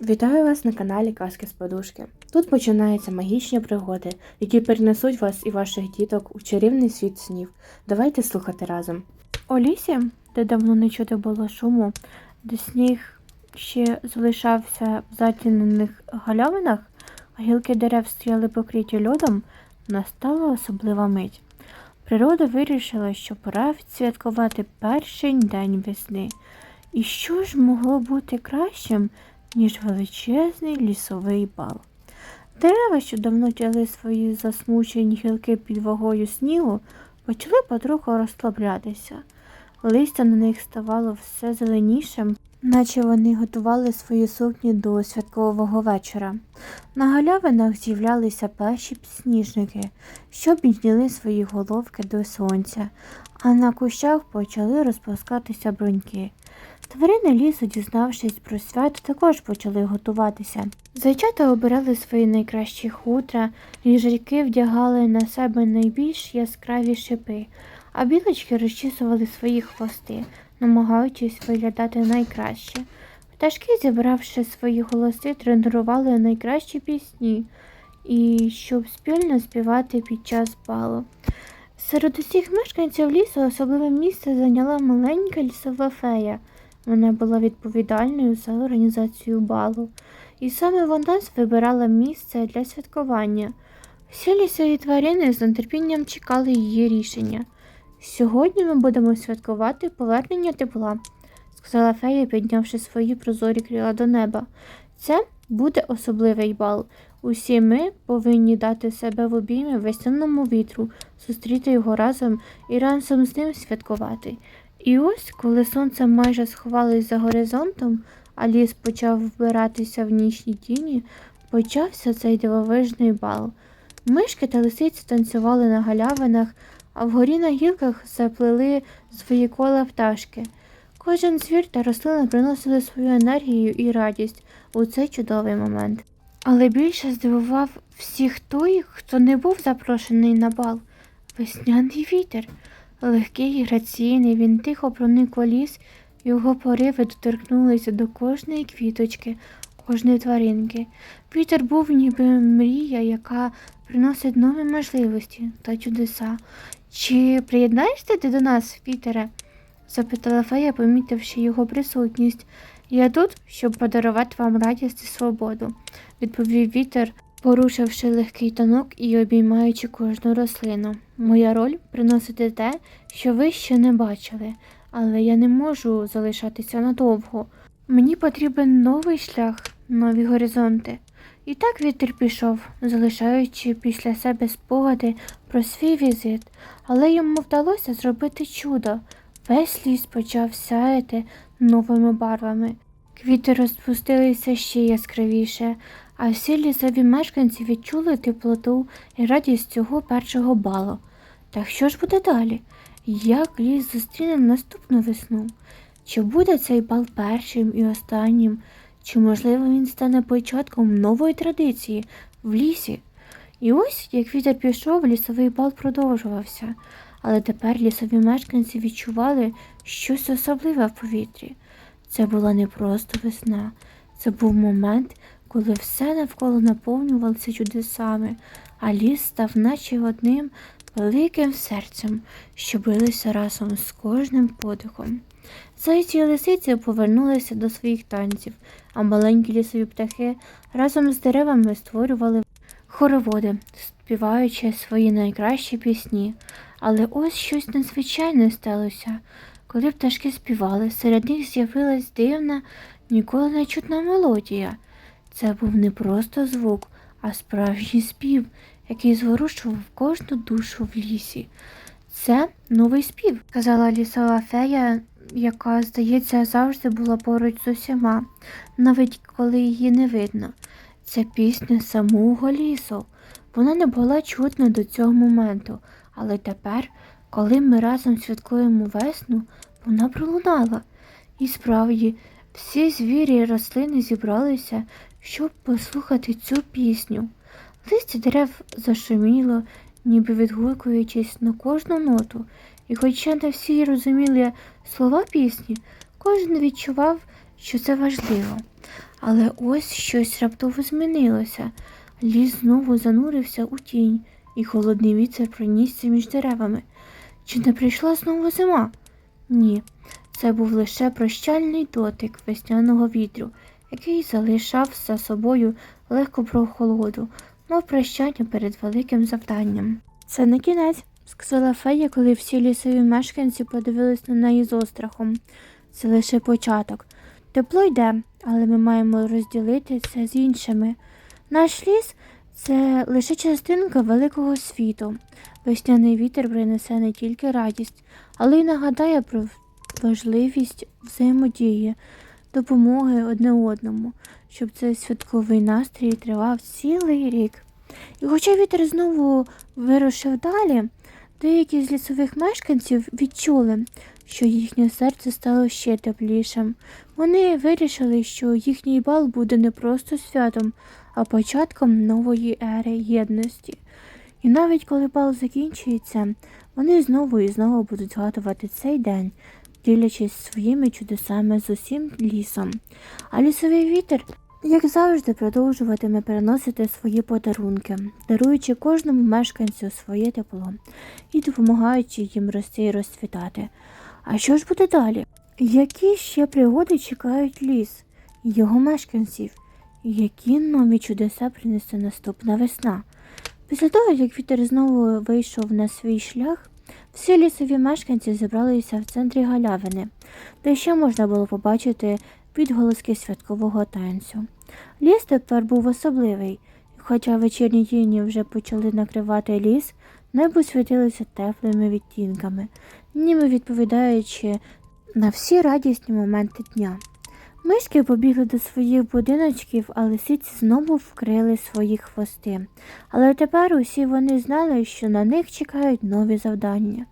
Вітаю вас на каналі Казки з Подушки. Тут починаються магічні пригоди, які перенесуть вас і ваших діток у чарівний світ снів. Давайте слухати разом. У лісі, де давно не чути було шуму, де сніг ще залишався в затінених галявинах, а гілки дерев стояли покриті льодом, настала особлива мить. Природа вирішила, що пора відсвяткувати перший день весни. І що ж могло бути кращим, ніж величезний лісовий бал. Дерева, що давно тягли свої засмучені гілки під вагою снігу, почали потроху розслаблятися. Листя на них ставало все зеленішим, наче вони готували свої сукні до святкового вечора. На галявинах з'являлися перші сніжники, що підняли свої головки до сонця, а на кущах почали розпускатися бруньки. Тварини лісу, дізнавшись про свято, також почали готуватися. Зайчата обирали свої найкращі хутра, їжаки вдягали на себе найбільш яскраві шипи, а білочки розчісували свої хвости, намагаючись виглядати найкраще. Пташки, зібравши свої голоси, тренували найкращі пісні, і щоб спільно співати під час балу. Серед усіх мешканців лісу особливе місце зайняла маленька лісова фея. Вона була відповідальною за організацію балу, і саме вона вибирала місце для святкування. Всі лісові тварини з нетерпінням чекали її рішення. Сьогодні ми будемо святкувати повернення тепла, сказала фея, піднявши свої прозорі крила до неба. Це буде особливий бал. Усі ми повинні дати себе в обійми весняному вітру, зустріти його разом і разом з ним святкувати. І ось, коли сонце майже сховалось за горизонтом, а ліс почав вбиратися в нічні тіні, почався цей дивовижний бал. Мишки та лисиці танцювали на галявинах, а вгорі на гілках заплели свої кола пташки. Кожен звір та рослина приносили свою енергію і радість у цей чудовий момент. Але більше здивував всіх той, хто не був запрошений на бал. Весняний вітер. Легкий і граційний, він тихо проник у ліс, його пориви доторкнулися до кожної квіточки, кожної тваринки. Вітер був ніби мрія, яка приносить нові можливості та чудеса. Чи приєднаєшся ти до нас, Вітере? запитала фея, помітивши його присутність. Я тут, щоб подарувати вам радість і свободу, відповів вітер, порушивши легкий тонок і обіймаючи кожну рослину. Моя роль приносити те, що ви ще не бачили, але я не можу залишатися надовго. Мені потрібен новий шлях, нові горизонти. І так вітер пішов, залишаючи після себе спогади про свій візит, але йому вдалося зробити чудо. Весь ліс почав сяяти новими барвами. Квіти розпустилися ще яскравіше, а всі лісові мешканці відчули теплоту і радість цього першого балу. Так що ж буде далі? Як ліс зустріне наступну весну? Чи буде цей бал першим і останнім? Чи, можливо, він стане початком нової традиції в лісі? І ось, як вітер пішов, лісовий бал продовжувався, але тепер лісові мешканці відчували щось особливе в повітрі. Це була не просто весна, це був момент, коли все навколо наповнювалося чудесами, а ліс став наче одним великим серцем, що билося разом з кожним подихом. Зайці і лисиці повернулися до своїх танців, а маленькі лісові птахи разом з деревами створювали хороводи, співаючи свої найкращі пісні. Але ось щось надзвичайне сталося. Коли пташки співали, серед них з'явилась дивна, ніколи не чутна мелодія. Це був не просто звук, а справжній спів, який зворушував кожну душу в лісі. Це новий спів, сказала лісова фея, яка, здається, завжди була поруч з усіма, навіть коли її не видно. Це пісня самого лісу. Вона не була чутна до цього моменту, але тепер, коли ми разом святкуємо весну, вона пролунала. І справді, всі звірі і рослини зібралися, щоб послухати цю пісню. Листя дерев зашуміло, ніби відгукуючись на кожну ноту, і хоча не всі розуміли слова пісні, кожен відчував, що це важливо. Але ось щось раптово змінилося. Ліс знову занурився у тінь, і холодний вітер пронісся між деревами. Чи не прийшла знову зима? Ні, це був лише прощальний дотик весняного вітру, який залишав за собою легку прохолоду, мов прощання перед великим завданням. Це не кінець, сказала фея, коли всі лісові мешканці подивились на неї з острахом. Це лише початок. Тепло йде, але ми маємо розділити це з іншими. Наш ліс це лише частинка великого світу. Весняний вітер принесе не тільки радість, але й нагадає про важливість взаємодії, допомоги одне одному, щоб цей святковий настрій тривав цілий рік. І хоча вітер знову вирушив далі, деякі з лісових мешканців відчули, що їхнє серце стало ще теплішим. Вони вирішили, що їхній бал буде не просто святом, а початком нової ери єдності. І навіть коли бал закінчується, вони знову і знову будуть згадувати цей день, ділячись своїми чудесами з усім лісом. А лісовий вітер, як завжди, продовжуватиме переносити свої подарунки, даруючи кожному мешканцю своє тепло і допомагаючи їм рости і розцвітати. А що ж буде далі? Які ще пригоди чекають ліс його мешканців? Які нові чудеса принесе наступна весна? Після того, як вітер знову вийшов на свій шлях, всі лісові мешканці зібралися в центрі галявини, де ще можна було побачити відголоски святкового танцю. Ліс тепер був особливий, хоча вечірні тіні вже почали накривати ліс, небо світилося теплими відтінками, ніби відповідаючи на всі радісні моменти дня. Мишки побігли до своїх будиночків, а лисиці знову вкрили свої хвости. Але тепер усі вони знали, що на них чекають нові завдання.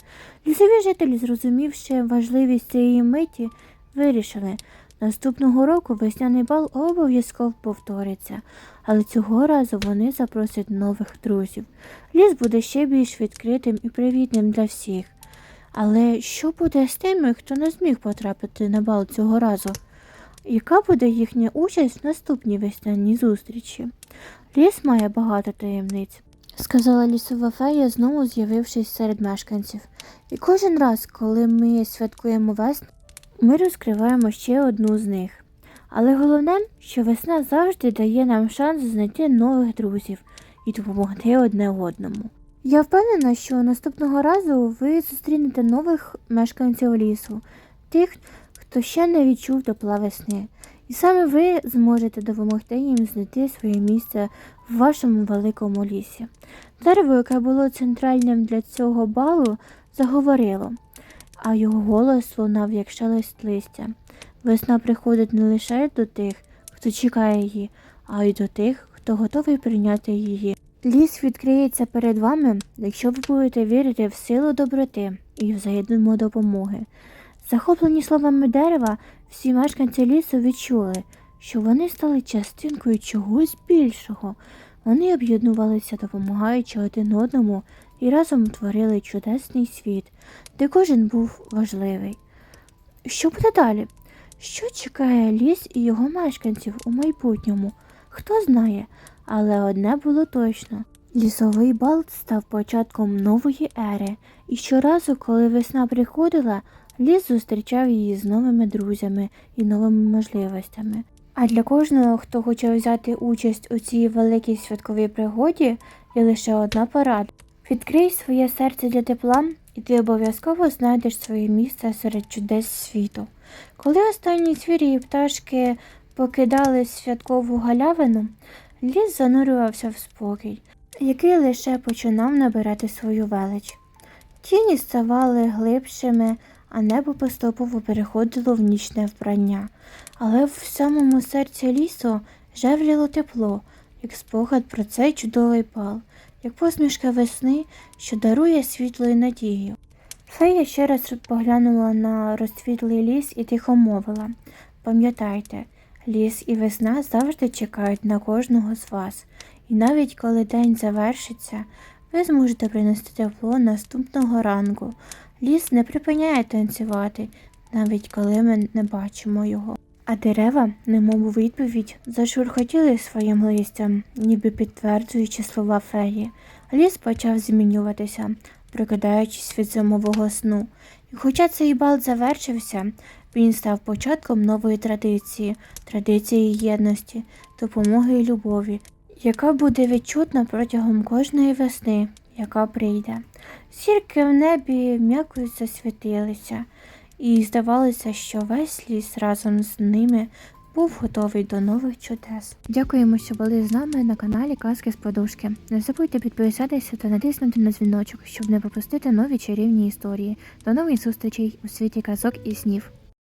Лісові жителі, зрозумівши важливість цієї миті, вирішили, наступного року весняний бал обов'язково повториться, але цього разу вони запросять нових друзів. Ліс буде ще більш відкритим і привітним для всіх. Але що буде з тими, хто не зміг потрапити на бал цього разу? Яка буде їхня участь в наступній весняній зустрічі? Ліс має багато таємниць, сказала лісова фея, знову з'явившись серед мешканців. І кожен раз, коли ми святкуємо весну, ми розкриваємо ще одну з них. Але головне, що весна завжди дає нам шанс знайти нових друзів і допомогти одне одному. Я впевнена, що наступного разу ви зустрінете нових мешканців лісу, тих, хто ще не відчув тепла весни. І саме ви зможете допомогти їм знайти своє місце в вашому великому лісі. Дерево, яке було центральним для цього балу, заговорило, а його голос лунав як шелест листя. Весна приходить не лише до тих, хто чекає її, а й до тих, хто готовий прийняти її. Ліс відкриється перед вами, якщо ви будете вірити в силу доброти і взаємної допомоги. Захоплені словами дерева, всі мешканці лісу відчули, що вони стали частинкою чогось більшого. Вони об'єднувалися, допомагаючи один одному, і разом творили чудесний світ, де кожен був важливий. Що буде далі? Що чекає ліс і його мешканців у майбутньому? Хто знає, але одне було точно. Лісовий бал став початком нової ери, і щоразу, коли весна приходила, ліс зустрічав її з новими друзями і новими можливостями. А для кожного, хто хоче взяти участь у цій великій святковій пригоді, є лише одна порада. Відкрий своє серце для тепла, і ти обов'язково знайдеш своє місце серед чудес світу. Коли останні звірі і пташки покидали святкову галявину, ліс занурювався в спокій, який лише починав набирати свою велич. Тіні ставали глибшими, а небо поступово переходило в нічне вбрання. Але в самому серці лісу жевріло тепло, як спогад про цей чудовий пал, як посмішка весни, що дарує світло і надію. Фея ще раз поглянула на розцвітлий ліс і тихо мовила Пам'ятайте, ліс і весна завжди чекають на кожного з вас, і навіть коли день завершиться, ви зможете принести тепло наступного ранку. Ліс не припиняє танцювати, навіть коли ми не бачимо його. А дерева, немов у відповідь, зашурхотіли своїм листям, ніби підтверджуючи слова феї. Ліс почав змінюватися, прокидаючись від зимового сну. І хоча цей бал завершився, він став початком нової традиції, традиції єдності, допомоги і любові, яка буде відчутна протягом кожної весни, яка прийде. Зірки в небі м'яко засвітилися, і здавалося, що весь ліс разом з ними був готовий до нових чудес. Дякуємо, що були з нами на каналі Казки з Подушки. Не забудьте підписатися та натиснути на дзвіночок, щоб не пропустити нові чарівні історії. До нових зустрічей у світі казок і снів.